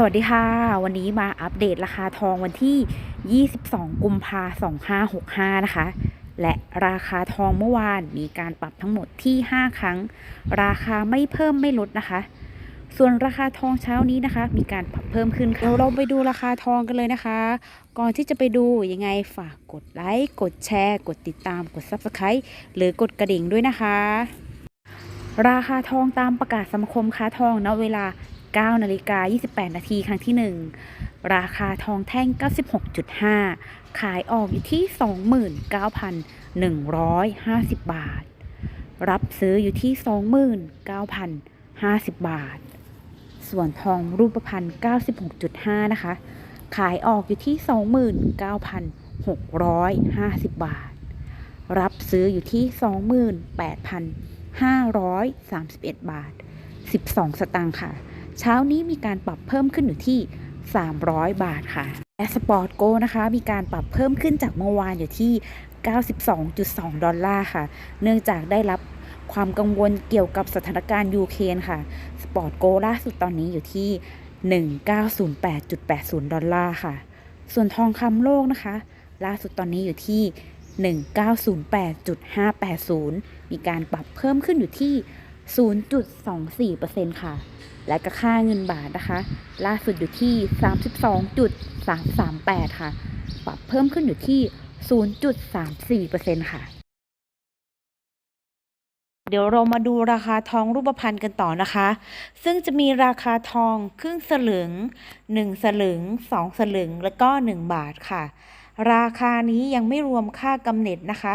สวัสดีค่ะ วันนี้มาอัปเดตราคาทองวันที่ 22 กุมภา2565 นะคะ และราคาทองเมื่อวานมีการปรับทั้งหมดที่ 5 ครั้ง ราคาไม่เพิ่มไม่ลดนะคะ ส่วนราคาทองเช้านี้นะคะ มีการปรับเพิ่มขึ้นค่ะเดี๋ยวเราไปดูราคาทองกันเลยนะคะ ก่อนที่จะไปดูยังไงฝากกดไลค์กดแชร์ กดติดตามกด Subscribe หรือกดกระดิ่งด้วยนะคะ ราคาทองตามประกาศสมาคมค้าทองณเวลา 9นาฬิกา28 นาทีครั้งที่ 1 ราคาทองแท่ง 96.5 ขายออกอยู่ที่ 29,150 บาท รับซื้ออยู่ที่ 29,050 บาท ส่วนทองรูปพรรณ96.5 นะคะ ขายออกอยู่ที่ 29,650 บาท รับซื้ออยู่ที่ 28,531 บาท 12 สตางค์ค่ะ เช้านี้มีการปรับเพิ่มขึ้นอยู่ที่ 300 บาทค่ะและสปอร์ตโกนะคะมีการปรับเพิ่มขึ้นจากเมื่อวานอยู่ที่ 92.2 ดอลลาร์ค่ะ เนื่องจากได้รับความกังวลเกี่ยวกับสถานการณ์ยูเครนค่ะสปอร์ตโกล่าสุดตอนนี้อยู่ที่ 1908.80 ดอลลาร์ค่ะ ส่วนทองคำโลกนะคะ ล่าสุดตอนนี้อยู่ที่ 1908.580 มีการปรับเพิ่มขึ้นอยู่ที่ 0.24%ค่ะ และก็ค่าเงินบาทนะคะ ล่าสุดอยู่ที่ 32.338 ค่ะ ปรับเพิ่มขึ้นอยู่ที่ 0.34%ค่ะ เดี๋ยวเรามาดูราคาทองรูปพรรณกันต่อนะคะ ซึ่งจะมีราคาทองครึ่งสลึง 1 สลึง 2 สลึง แล้วก็ 1 บาทค่ะ ราคานี้ยังไม่รวมค่ากำเนิดนะคะ